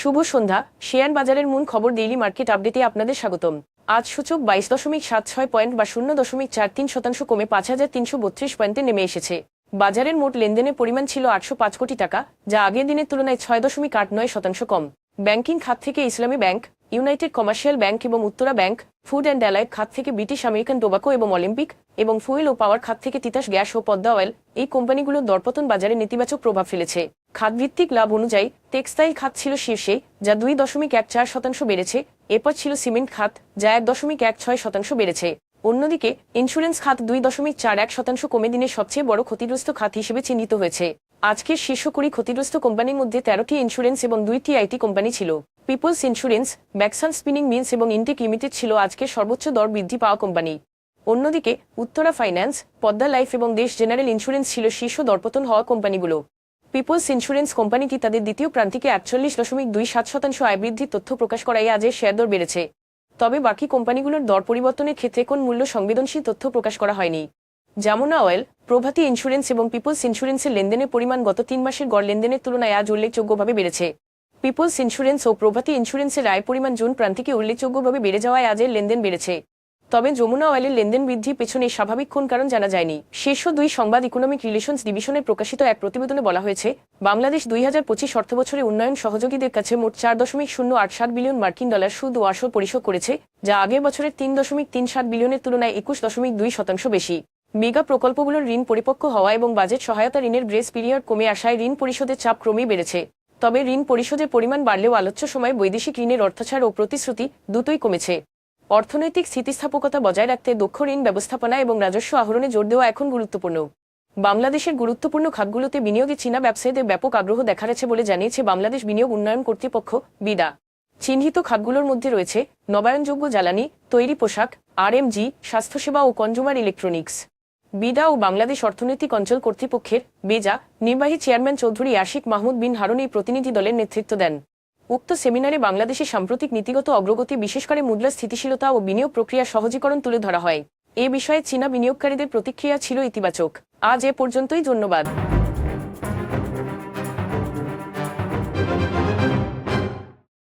শুভ সন্ধ্যা। Share বাজারের মূল খবর ডেইলি মার্কেট আপডেটে আপনাদের স্বাগতম। আজ সূচক বাইশ দশমিক সাত ছয় পয়েন্ট বা শূন্য দশমিক চার তিন শতাংশ কমে পাঁচ হাজার তিনশো বত্রিশ পয়েন্টে নেমে এসেছে। বাজারের মোট লেনদেনের পরিমাণ ছিল আটশো পাঁচ কোটি টাকা, যা আগের দিনের তুলনায় ছয় দশমিক আট নয় শতাংশ কম। ব্যাংকিং খাত থেকে ইসলামী ব্যাংক, ইউনাইটেড কমার্শিয়াল ব্যাংক এবং Uttara bank, food and allied খাত থেকে ব্রিটিশ আমেরিকান টোবাকো এবং অলিম্পিক এবং ফুয়েল ও পাওয়ার খাত থেকে তিতাস গ্যাস ও পদ্মা অয়েল এই কোম্পানিগুলোর দরপতন বাজারে নেতিবাচক প্রভাব ফেলেছে। খাতভিত্তিক লাভ অনুযায়ী টেক্সটাইল খাত ছিল শীর্ষে, যা দুই দশমিক এক চার শতাংশ বেড়েছে। এরপর ছিল সিমেন্ট খাত, যা এক দশমিক এক ছয় শতাংশ বেড়েছে। অন্যদিকে ইন্স্যুরেন্স খাত দুই দশমিক চার এক শতাংশ কমে দিনের সবচেয়ে বড় ক্ষতিগ্রস্ত খাত হিসেবে চিহ্নিত হয়েছে। আজকের শীর্ষ কুড়ি ক্ষতিগ্রস্ত কোম্পানির মধ্যে তেরোটি ইন্স্যুরেন্স এবং দুইটি আইটি কোম্পানি ছিল। পিপলস ইন্স্যুরেন্স ব্যাকসান স্পিনিং মিলস এবং ইনটেক লিমিটেড ছিল আজকের সর্বোচ্চ দর বৃদ্ধি পাওয়া কোম্পানি। অন্যদিকে, উত্তরা ফাইন্যান্স পদ্মা লাইফ এবং দেশ জেনারেল ইন্স্যুরেন্স ছিল শীর্ষ দরপতন হওয়া কোম্পানিগুলো। পিপলস ইন্স্যুরেন্স কোম্পানিটি তাদের দ্বিতীয় প্রান্তিকে একচল্লিশ দশমিক দুই সাত শতাংশ আয় বৃদ্ধির তথ্য প্রকাশ করায় আজের শেয়ার দর বেড়েছে। তবে বাকি কোম্পানিগুলোর দর পরিবর্তনের ক্ষেত্রে কোন মূল্য সংবেদনশীল তথ্য প্রকাশ করা হয়নি। জামুনা অয়েল প্রভাতী ইন্স্যুরেন্স এবং পিপলস ইন্স্যুরেন্সের লেনদেনের পরিমাণ গত তিন মাসের গড় লেনদেনের তুলনায় আজ উল্লেখযোগ্যভাবে বেড়েছে। পিপলস ইন্স্যুরেন্স ও প্রভাতী ইন্স্যুরেন্সের আয় পরিমাণ জুন প্রান্তিকে উল্লেখযোগ্যভাবে বেড়ে যাওয়ায় আজের লেনদেন বেড়েছে। তবে যমুনা অয়েলের লেনদেন বৃদ্ধির পেছনে স্বাভাবিক কোন কারণ জানা যায়নি। শীর্ষ দুই সংবাদ ইকোনমিক রিলেশনস ডিভিশনের প্রকাশিত এক প্রতিবেদনে বলা হয়েছে, বাংলাদেশ দুই হাজার পঁচিশ অর্থবছরে উন্নয়ন সহযোগীদের কাছে মোট চার দশমিক শূন্য আট সাত বিলিয়ন মার্কিন ডলার সুদ ও আসল পরিশোধ করেছে, যা আগের বছরের তিন দশমিক তিন সাত বিলিয়নের তুলনায় একুশ দশমিক দুই শতাংশ বেশি। মেগা প্রকল্পগুলোর ঋণ পরিপক্ক হওয়া এবং বাজেট সহায়তা ঋণের গ্রেস পিরিয়ড কমে আসায় ঋণ পরিশোধের চাপ ক্রমেই বেড়েছে। তবে ঋণ পরিশোধের পরিমাণ বাড়লেও আলোচ্য সময়ে বৈদেশিক ঋণের অর্থছাড় ও প্রতিশ্রুতি দুটোই কমেছে। অর্থনৈতিক স্থিতিস্থাপকতা বজায় রাখতে দক্ষ ঋণ ব্যবস্থাপনা এবং রাজস্ব আহরণে জোর দেওয়া এখন গুরুত্বপূর্ণ। বাংলাদেশের গুরুত্বপূর্ণ খাতগুলোতে বিনিয়োগে চীনা ব্যবসায়ীদের ব্যাপক আগ্রহ দেখা যাচ্ছে বলে জানিয়েছে বাংলাদেশ বিনিয়োগ উন্নয়ন কর্তৃপক্ষ বিদা চিহ্নিত খাতগুলোর মধ্যে রয়েছে নবায়নযোগ্য জ্বালানি, তৈরি পোশাক, আরএমজি, স্বাস্থ্যসেবা ও কনজুমার ইলেকট্রনিক্স। বিদা ও বাংলাদেশ অর্থনৈতিক অঞ্চল কর্তৃপক্ষের বেজা নির্বাহী চেয়ারম্যান চৌধুরী আশিক মাহমুদ বিন হারুন এই প্রতিনিধি দলের নেতৃত্ব দেন। উক্ত সেমিনারে বাংলাদেশের সাম্প্রতিক নীতিগত অগ্রগতি বিশেষ করে মুদ্রা, স্থিতিশীলতা ও বিনিয়োগ প্রক্রিয়া সহজীকরণ তুলে ধরা হয়। এ বিষয়ে চীনা বিনিয়োগকারীদের প্রতিক্রিয়া ছিল ইতিবাচক। আজ এ পর্যন্তই, ধন্যবাদ।